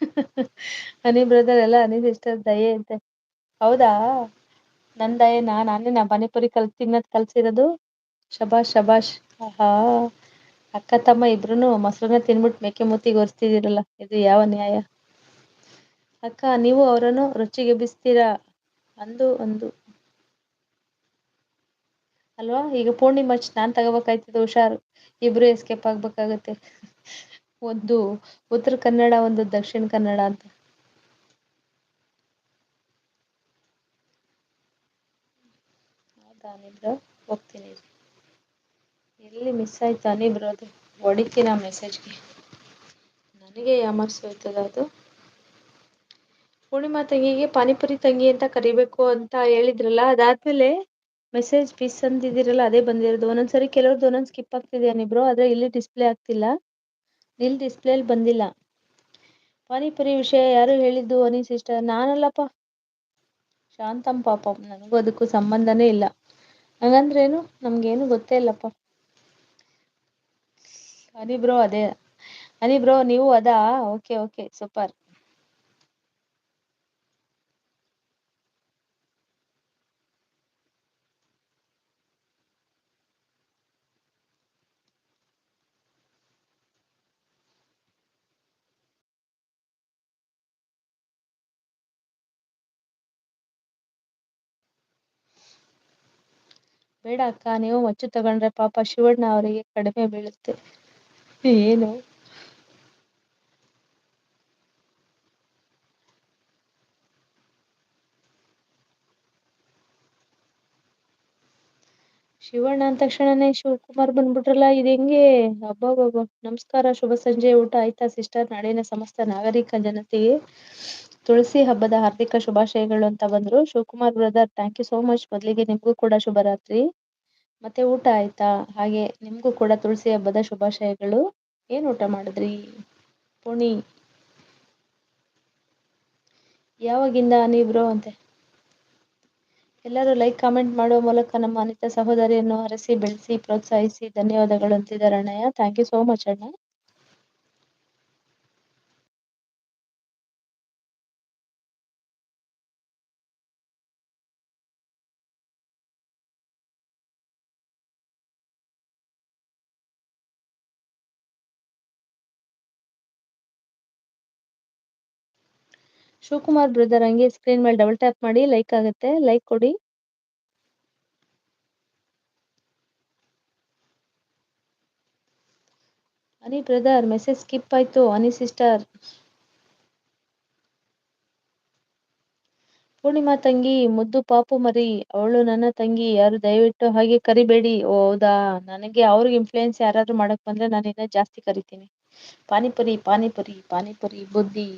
ಹನಿ brother ಎಲ್ಲ ಹನಿ sister ದಯೆ ಅಂತೆ ಹೌದಾ? ನನ್ ದಯೆನಾ? ನಾನೇ ನಾ ಪಾನಿಪುರಿ ಕಲ್ ತಿನ್ನದ್ ಕಲ್ಸಿರೋದು? ಶಬಾಷ್ ಶಬಾಷ್. ಆಹಾ. ಅಕ್ಕ, ತಮ್ಮ ಇಬ್ರುನು ಮೊಸರನ್ನ ತಿನ್ಬಿಟ್ಟು ಮೇಕೆ ಮೂತಿಗೆ ಒರ್ಸ್ತಿದಿರಲ್ಲ, ಇದು ಯಾವ ನ್ಯಾಯ? ಅಕ್ಕ, ನೀವು ಅವರನ್ನು ರುಚಿಗೆಬ್ಬಿಸ್ತೀರಾ ಅಂದು ಒಂದು ಅಲ್ವಾ? ಈಗ ಪೂರ್ಣಿಮಚ್ ನಾನ್ ತಗೋಬೇಕಾಯ್ತದೆ, ಹುಷಾರು. ಇಬ್ರು ಎಸ್ಕೇಪ್ ಆಗ್ಬೇಕಾಗತ್ತೆ. ಒಂದು ಉತ್ತರ ಕನ್ನಡ, ಒಂದು ದಕ್ಷಿಣ ಕನ್ನಡ ಅಂತ. ಹೋಗ್ತೀನಿ ಎಲ್ಲಿ ಮಿಸ್ ಆಯ್ತಾ ನೀ ಬರೋದು ಹೊಡಿತೀನ ಮೆಸೇಜ್ಗೆ ನನಗೆ ಯಾಮರ್ಸಿ ಹೋಯ್ತದ ಅದು? ಪೂರ್ಣಿಮಾ ತಂಗಿಗೆ ಪಾನಿಪುರಿ ತಂಗಿ ಅಂತ ಕರಿಬೇಕು ಅಂತ ಹೇಳಿದ್ರಲ್ಲ, ಅದಾದ್ಮೇಲೆ ಮೆಸೇಜ್ ಪೀಸ್ ಅಂತಿದಿರಲ್ಲ ಅದೇ ಬಂದಿರೋದು. ಒಂದೊಂದ್ಸರಿ ಕೆಲವ್ರದ್ದು ಒಂದೊಂದ್ ಸ್ಕಿಪ್ ಆಗ್ತಿದ್ಯಾನಿಬ್ರು ಆದ್ರೆ ಇಲ್ಲಿ ಡಿಸ್ಪ್ಲೇ ಆಗ್ತಿಲ್ಲ. ನಿಲ್ ಡಿಸ್ಪ್ಲೇಲಿ ಬಂದಿಲ್ಲ. ಪಾನಿಪುರಿ ವಿಷಯ ಯಾರು ಹೇಳಿದ್ದು ಅನಿ ಸಿಸ್ಟರ್ ನಾನಲ್ಲಪ್ಪ. ಶಾಂತಮ್ ಪಾಪ. ನನಗೂ ಅದಕ್ಕೂ ಸಂಬಂಧನೇ ಇಲ್ಲ. ಹಂಗಂದ್ರೇನು? ನಮ್ಗೇನು ಗೊತ್ತೇ ಇಲ್ಲಪ್ಪ. ಹನಿ ಬ್ರೋ ಅದೇ. ಹನಿ ಬ್ರೋ ನೀವು ಅದಾ? ಓಕೆ ಓಕೆ ಸೂಪರ್ ಬೇಡ ಅಕ್ಕ, ನೀವು ಮಚ್ಚು ತಗೊಂಡ್ರೆ ಪಾಪ ಶಿವಣ್ಣ ಅವರಿಗೆ ಕಡಿಮೆ ಬೀಳುತ್ತೆ. ಏನು? ಶಿವಣ್ಣ ಅಂದ ತಕ್ಷಣನೇ ಶಿವಕುಮಾರ್ ಬಂದ್ಬಿಟ್ರಲ್ಲ, ಇದ್ ಹೆಂಗೆ? ಹಬ್ಬಬ್ಬ ನಮಸ್ಕಾರ, ಶುಭ ಸಂಜೆ, ಊಟ ಆಯ್ತಾ ಸಿಸ್ಟರ್? ನಾಡಿನ ಸಮಸ್ತ ನಾಗರಿಕ ಜನತೆಗೆ ತುಳಸಿ ಹಬ್ಬದ ಹಾರ್ದಿಕ ಶುಭಾಶಯಗಳು ಅಂತ ಬಂದ್ರು. Shivakumar brother thank you so much ಮೊದ್ಲಿಗೆ ನಿಮಗೂ ಕೂಡ ಶುಭರಾತ್ರಿ. ಮತ್ತೆ ಊಟ ಆಯ್ತಾ? ಹಾಗೆ ನಿಮ್ಗೂ ಕೂಡ ತುಳಸಿ ಹಬ್ಬದ ಶುಭಾಶಯಗಳು. ಏನ್ ಊಟ ಮಾಡಿದ್ರಿ? ಪುಣಿ. ಯಾವಾಗಿಂದ ಹನಿ ಬ್ರೋ ಅಂತೆ? ಎಲ್ಲರೂ ಲೈಕ್ ಕಾಮೆಂಟ್ ಮಾಡುವ ಮೂಲಕ ನಮ್ಮ ಅನಿತಾ ಸಹೋದರಿಯನ್ನು ಹರಸಿ ಬೆಳೆಸಿ, ಪ್ರೋತ್ಸಾಹಿಸಿ, ಧನ್ಯವಾದಗಳು ಅಂತಿದ್ದಾರೆ ಅಣ್ಣಯ್ಯ ಥ್ಯಾಂಕ್ ಯು ಸೋ ಮಚ್ ಅಣ್ಣ. ಶಿವಕುಮಾರ್ ಬ್ರದರ್ ಹಂಗೆ ಸ್ಕ್ರೀನ್ ಮೇಲೆ ಡಬಲ್ ಟ್ಯಾಪ್ ಮಾಡಿ ಲೈಕ್ ಆಗುತ್ತೆ. ಲೈಕ್ ಕೊಡಿ. ಅನಿ ಬ್ರದರ್ ಮೆಸೇಜ್ ಸ್ಕಿಪ್ ಆಯ್ತು. ಅನಿ ಸಿಸ್ಟರ್ ಪೂರ್ಣಿಮಾ ತಂಗಿ, ಮುದ್ದು ಪಾಪು ಮರಿ, ಅವಳು ನನ್ನ ತಂಗಿ, ಯಾರು ದಯವಿಟ್ಟು ಹಾಗೆ ಕರಿಬೇಡಿ. ಓ, ಹೌದಾ? ನನಗೆ ಅವ್ರಿಗೆ ಇನ್ಫ್ಲೂಯೆನ್ಸ್ ಯಾರಾದ್ರೂ ಮಾಡಕ್ ಬಂದ್ರೆ ನಾನು ಇನ್ನ ಜಾಸ್ತಿ ಕರಿತೀನಿ. ಪಾನಿಪುರಿ ಪಾನಿಪುರಿ ಪಾನಿಪುರಿ, ಬುದ್ಧಿ.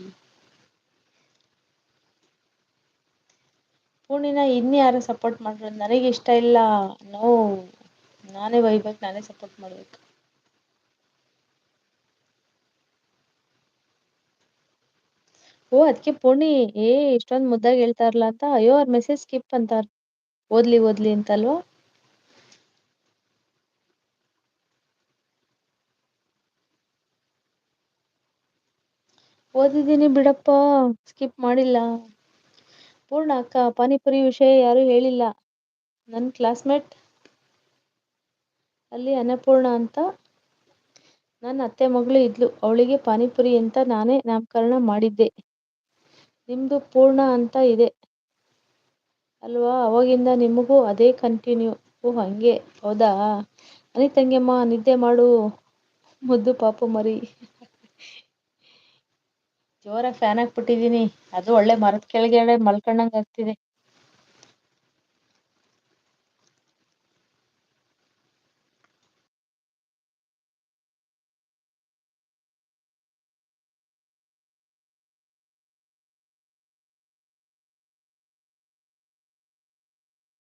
ಪೂರ್ಣಿನ ಇನ್ ಯಾರು ಸಪೋರ್ಟ್ ಮಾಡ್ರು ನನಗೆ ಇಷ್ಟ ಇಲ್ಲ ನೋ ನಾನೇ ಬೈಬೇಕಕ್ ನಾನೇ ಸಪೋರ್ಟ್ ಮಾಡ್ಬೇಕು. ಓ ಅದಕ್ಕೆ ಪೂರ್ಣಿ ಏ, ಇಷ್ಟೊಂದು ಮುದ್ದಾಗ ಹೇಳ್ತಾರಲ್ಲ ಅಂತ? ಅಯ್ಯೋ, ಅವ್ರ ಮೆಸೇಜ್ ಸ್ಕಿಪ್ ಅಂತಾರ. ಓದ್ಲಿ ಓದ್ಲಿ ಅಂತಲ್ವಾ? ಓದಿದ್ದೀನಿ ಬಿಡಪ್ಪ ಸ್ಕಿಪ್ ಮಾಡಿಲ್ಲ. ಪೂರ್ಣ ಅಕ್ಕ, ಪಾನಿಪುರಿ ವಿಷಯ ಯಾರು ಹೇಳಿಲ್ಲ. ನನ್ ಕ್ಲಾಸ್ಮೇಟ್ ಅಲ್ಲಿ ಅನ್ನಪೂರ್ಣ ಅಂತ ನನ್ನ ಅತ್ತೆ ಮಗಳು ಇದ್ಲು. ಅವಳಿಗೆ ಪಾನಿಪುರಿ ಅಂತ ನಾನೇ ನಾಮಕರಣ ಮಾಡಿದ್ದೆ. ನಿಮ್ದು ಪೂರ್ಣ ಅಂತ ಇದೆ. ಅಲ್ವಾ? ಅವಾಗಿಂದ ನಿಮಗೂ ಅದೇ ಕಂಟಿನ್ಯೂ ಓ, ಹಂಗೆ. ಹೌದಾ? ಅಲ್ಲಿ ತಂಗಿಯಮ್ಮ ನಿದ್ದೆ ಮಾಡು. ಮುದ್ದು ಪಾಪು ಮರಿ. ಜೋರಾಗಿ ಫ್ಯಾನ್ ಹಾಕ್ಬಿಟ್ಟಿದೀನಿ. ಅದು ಒಳ್ಳೆ ಮರದ ಕೆಳಗಡೆ ಮಲ್ಕೊಂಡಂಗ್ ಆಗ್ತಿದೆ.